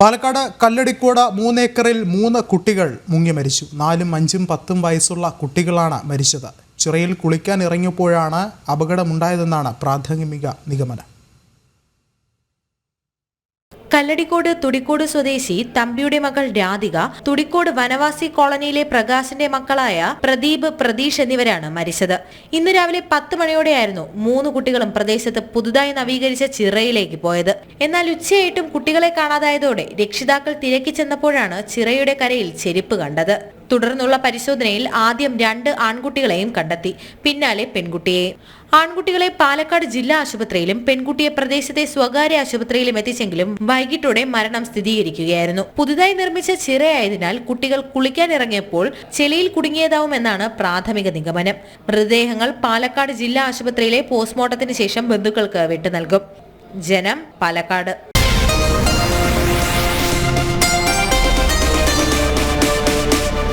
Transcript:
പാലക്കാട് കല്ലടിക്കോട് മൂന്നേക്കറിൽ മൂന്ന് കുട്ടികൾ മുങ്ങി മരിച്ചു. നാലും അഞ്ചും പത്തും വയസ്സുള്ള കുട്ടികളാണ് മരിച്ചത്. ചിറയിൽ കുളിക്കാൻ ഇറങ്ങിയപ്പോഴാണ് അപകടമുണ്ടായതെന്നാണ് പ്രാഥമിക നിഗമനം. കല്ലടിക്കോട് തുടിക്കോട് സ്വദേശി തമ്പിയുടെ മകൾ രാധിക തുടിക്കോട് വനവാസി കോളനിയിലെ പ്രകാശിന്റെ മക്കളായ പ്രദീപ് പ്രതീഷ് എന്നിവരാണ് മരിച്ചത്. ഇന്ന് രാവിലെ പത്ത് മണിയോടെയായിരുന്നു മൂന്ന് കുട്ടികളും പ്രദേശത്ത് പുതുതായി നവീകരിച്ച ചിറയിലേക്ക് പോയത്. എന്നാൽ ഉച്ചയായിട്ടും കുട്ടികളെ കാണാതായതോടെ രക്ഷിതാക്കൾ തിരക്കി ചെന്നപ്പോഴാണ് ചിറയുടെ കരയിൽ ചെരുപ്പ് കണ്ടത്. തുടർന്നുള്ള പരിശോധനയിൽ ആദ്യം രണ്ട് ആൺകുട്ടികളെയും കണ്ടെത്തി പിന്നാലെ പെൺകുട്ടിയെ. ആൺകുട്ടികളെ പാലക്കാട് ജില്ലാ ആശുപത്രിയിലും പെൺകുട്ടിയെ പ്രദേശത്തെ സ്വകാര്യ ആശുപത്രിയിലും എത്തിച്ചെങ്കിലും വൈകിട്ടോടെ മരണം സ്ഥിരീകരിക്കുകയായിരുന്നു. പുതുതായി നിർമ്മിച്ച ചിറയായതിനാൽ കുട്ടികൾ കുളിക്കാൻ ഇറങ്ങിയപ്പോൾ ചെളിയിൽ കുടുങ്ങിയതാവുമെന്നാണ് പ്രാഥമിക നിഗമനം. മൃതദേഹങ്ങൾ പാലക്കാട് ജില്ലാ ആശുപത്രിയിലെ പോസ്റ്റ്മോർട്ടത്തിന് ശേഷം ബന്ധുക്കൾക്ക് വിട്ടു നൽകും. ജനം പാലക്കാട്.